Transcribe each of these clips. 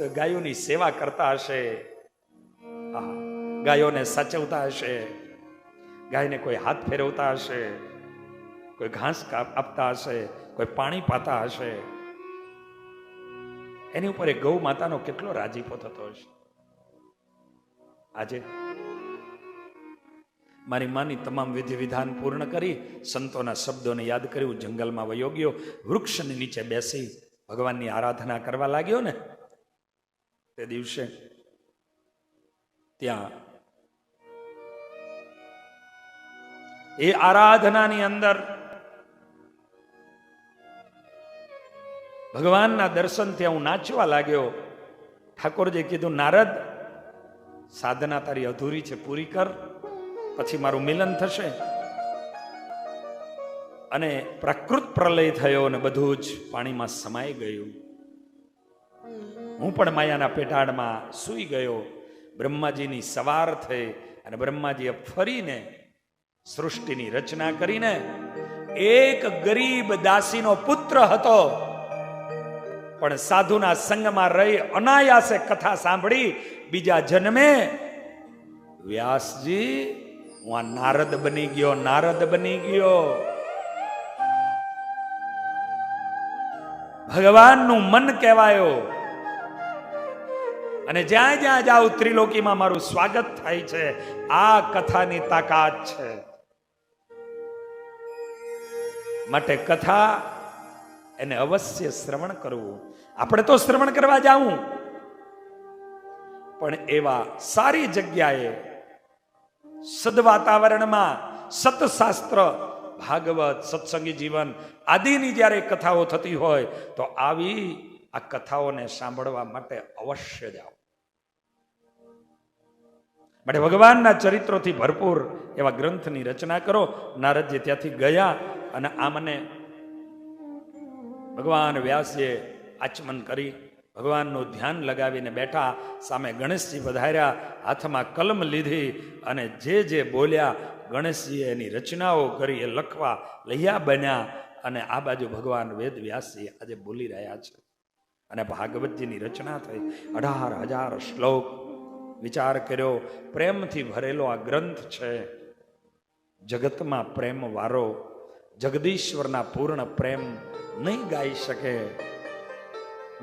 ગાયોની સેવા કરતા હશે. ગાયોને સાચવતા હશે. ગાયને કોઈ હાથ ફેરવતા હશે. કોઈ ઘાસ આપતા હશે, કોઈ પાણી પાતા હશે. એની ઉપર ગૌ માતાનો કેટલો રાજીપો થતો હશે. આજે મારી માની તમામ વિધિ વિધાન પૂર્ણ કરી સંતોના શબ્દોને યાદ કરી હું જંગલમાં વયો ગયો, વૃક્ષની નીચે બેસી ભગવાનની આરાધના કરવા લાગ્યો ને? તે દિવસે ત્યાં એ આરાધનાની અંદર ભગવાનના દર્શન ત્યાં હું નાચવા લાગ્યો. ઠાકોરજી કીધું, નારદ, સાધના તારી અધૂરી છે, પૂરી કર, પછી મારું મિલન થશે. અને પ્રકૃત પ્રલય થયો અને બધું જ પાણીમાં સમાઈ ગયું. હું પણ માયાના પેટાળમાં સૂઈ ગયો. બ્રહ્માજીની સવાર થઈ અને બ્રહ્માજીએ ફરીને સૃષ્ટિની રચના કરીને એક ગરીબ દાસીનો પુત્ર હતો. પણ સાધુના સંગમાં રહી અનાયાસે કથા સાંભળી બીજા જન્મે વ્યાસજી, હું આ નારદ બની ગયો, નારદ બની ગયો. ભગવાનનું મન કહેવાયો અને જ્યાં જ્યાં જાઉં ત્રિલોકીમાં મારું સ્વાગત થાય છે. આ કથાની તાકાત છે. માટે કથા એને અવશ્ય શ્રવણ કરવું. આપણે તો શ્રવણ કરવા જાવું પણ એવા સારી જગ્યાએ સદ વાતાવરણમાં સતશાસ્ત્ર, ભાગવત, સત્સંગી જીવન આદિની જ્યારે કથાઓ થતી હોય, તો આવી આ કથાઓને સાંભળવા માટે અવશ્ય જાઓ. માટે ભગવાનના ચરિત્રોથી ભરપૂર એવા ગ્રંથની રચના કરો. નારદજી ત્યાંથી ગયા અને આ મને ભગવાન વ્યાસજીએ આચમન કરી, ભગવાનનું ધ્યાન લગાવીને બેઠા, સામે ગણેશજી વધાર્યા, હાથમાં કલમ લીધી અને જે જે બોલ્યા, ગણેશજીએ એની રચનાઓ કરી, એ લખવા લહ્યા બન્યા અને આ બાજુ ભગવાન વેદ વ્યાસજી આજે બોલી રહ્યા છે. અને ભાગવતજીની રચના થઈ. અઢાર હજાર શ્લોક વિચાર કર્યો, પ્રેમથી ભરેલો આ ગ્રંથ છે. જગતમાં પ્રેમ વારો, જગદીશ્વરના પૂર્ણ પ્રેમ નહીં ગાઈ શકે.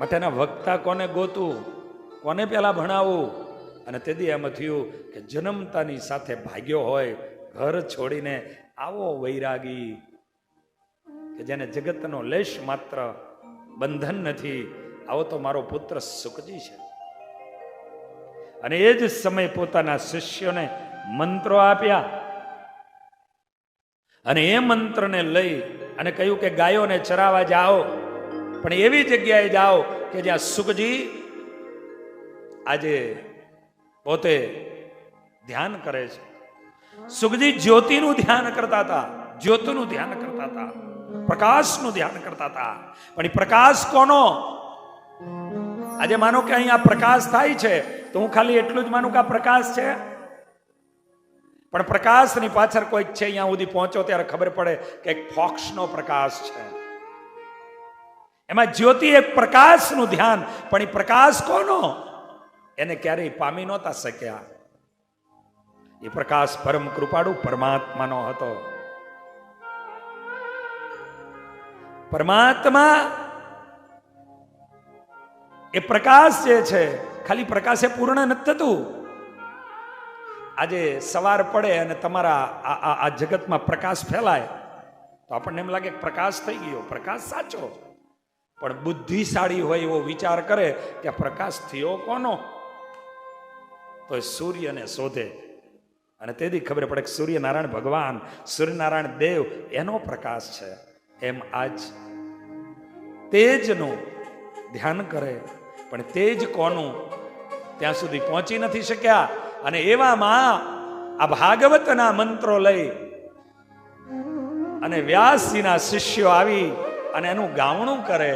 માટેના વક્તા કોને ગોતું? કોને પેલા ભણાવવું અને તેથી એમ થયું કે જન્મતાની સાથે ભાગ્યો હોય, ઘર છોડીને આવો વૈરાગી. કે જેને જગતનો લેશ માત્ર બંધન નથી, આવો તો મારો પુત્ર સુખજી છે. અને એ જ સમય પોતાના શિષ્યોને મંત્રો આપ્યા. અને એ મંત્રને લઈ અને કહ્યું કે, ગાયોને ચરાવા જાઓ. પણ એવી જગ્યાએ જાઓ કે જ્યાં સુખજી આજે પોતે ધ્યાન કરે છે. સુખજી જ્યોતિનું ધ્યાન કરતા હતા, જ્યોતિનું ધ્યાન કરતા હતા, પ્રકાશનું ધ્યાન કરતા હતા. પણ પ્રકાશ કોનો? આજે માનો કે અહીંયા પ્રકાશ થાય છે. તો હું ખાલી એટલું જ માનું કે આ પ્રકાશ છે. પણ પ્રકાશની પાછળ કોઈક છે અહીંયા સુધી પહોંચો ત્યારે ખબર પડે કે એક ફોક્સનો પ્રકાશ છે. એમાં જ્યોતિ એક પ્રકાશનું ધ્યાન, પણ એ પ્રકાશ કોનો? એને ક્યારેય પામી નહોતા શક્યા. એ પ્રકાશ પરમ કૃપાળુ પરમાત્માનો હતો. પરમાત્મા એ પ્રકાશ જે છે ખાલી પ્રકાશે પૂર્ણ નથી થતું. આજે સવાર પડે અને તમારા આ આ- જગતમાં પ્રકાશ ફેલાય. તો આપણને એમ લાગે પ્રકાશ થઈ ગયો, પ્રકાશ સાચો. પણ બુદ્ધિશાળી હોય એવો વિચાર કરે કે પ્રકાશ થયો કોનો? તો સૂર્યને શોધે. અને તેથી ખબર પડે કે સૂર્યનારાયણ ભગવાન, સૂર્યનારાયણ દેવ, એનો પ્રકાશ છે. એમ આજ તેજનું ધ્યાન કરે. પણ તે જ કોનું ત્યાં સુધી પહોંચી નથી શક્યા. અને એવામાં આ ભાગવતના મંત્રો લઈ અને વ્યાસજીના શિષ્યો આવી અને એનું ગાવણું કરે.